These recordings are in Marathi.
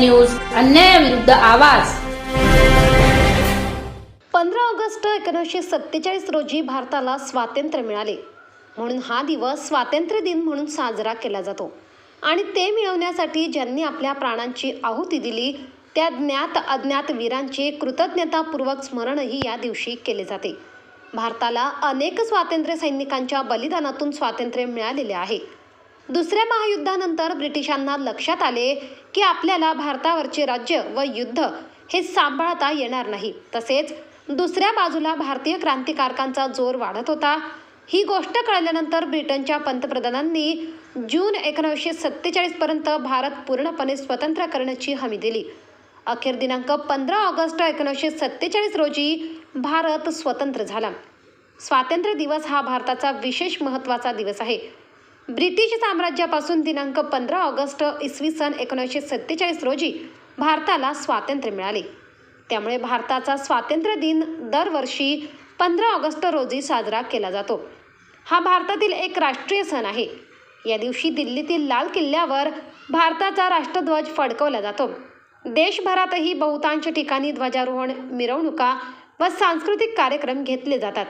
न्यूज अन्यायाविरुद्ध आवाज. पंधरा ऑगस्ट एकोणीसशे सत्तेचाळीस रोजी भारताला स्वातंत्र्य मिळाले. म्हणून हा दिवस स्वातंत्र्य दिन म्हणून साजरा केला जातो. आणि ते मिळवण्यासाठी ज्यांनी आपल्या प्राणांची आहुती दिली त्या ज्ञात अज्ञात वीरांचे कृतज्ञतापूर्वक स्मरणही या दिवशी केले जाते. भारताला अनेक स्वातंत्र्य सैनिकांच्या बलिदानातून स्वातंत्र्य मिळालेले आहे. दुसऱ्या महायुद्धानंतर ब्रिटिशांना लक्षात आले की आपल्याला भारतावरचे राज्य व युद्ध हे सांभाळता येणार नाही. तसेच दुसऱ्या बाजूला भारतीय क्रांतिकारकांचा जोर वाढत होता. ही गोष्ट कळल्यानंतर ब्रिटनच्या पंतप्रधानांनी जून एकोणीसशे सत्तेचाळीसपर्यंत भारत पूर्णपणे स्वतंत्र करण्याची हमी दिली. अखेर दिनांक पंधरा ऑगस्ट एकोणीसशे सत्तेचाळीस रोजी भारत स्वतंत्र झाला. स्वातंत्र्य दिवस हा भारताचा विशेष महत्त्वाचा दिवस आहे. ब्रिटिश साम्राज्यापासून दिनांक पंधरा ऑगस्ट इसवी सन एकोणीसशे सत्तेचाळीस रोजी भारताला स्वातंत्र्य मिळाले. त्यामुळे भारताचा स्वातंत्र्य दिन दरवर्षी पंधरा ऑगस्ट रोजी साजरा केला जातो. हा भारतातील एक राष्ट्रीय सण आहे. या दिवशी दिल्लीतील लाल किल्ल्यावर भारताचा राष्ट्रध्वज फडकवला जातो. देशभरातही बहुतांश ठिकाणी ध्वजारोहण मिरवणुका व सांस्कृतिक कार्यक्रम घेतले जातात.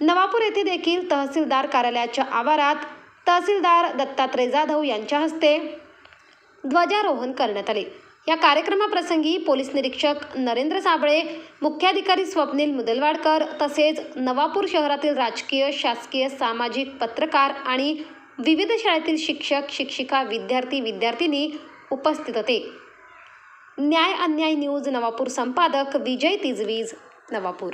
नवापूर येथे देखील तहसीलदार कार्यालयाच्या आवारात तहसीलदार दत्तात्रय जाधव यांच्या हस्ते ध्वजारोहण करण्यात आले. या कार्यक्रमाप्रसंगी पोलीस निरीक्षक नरेंद्र साबळे मुख्याधिकारी स्वप्नील मुदलवाडकर तसेच नवापूर शहरातील राजकीय शासकीय सामाजिक पत्रकार आणि विविध शाळेतील शिक्षक शिक्षिका विद्यार्थी विद्यार्थिनी उपस्थित होते. न्याय अन्याय न्यूज नवापूर संपादक विजय तिजवीज नवापूर.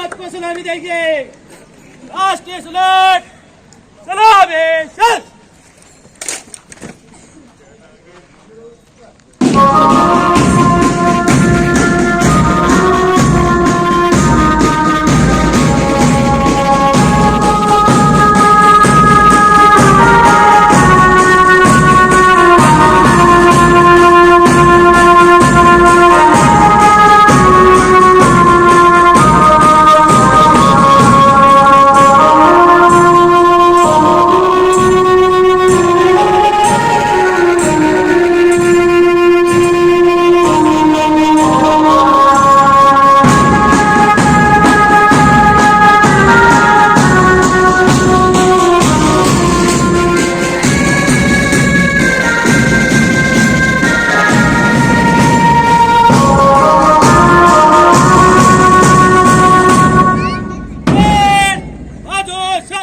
आजको सलामी देंगे राष्ट्रीय सलट सलाम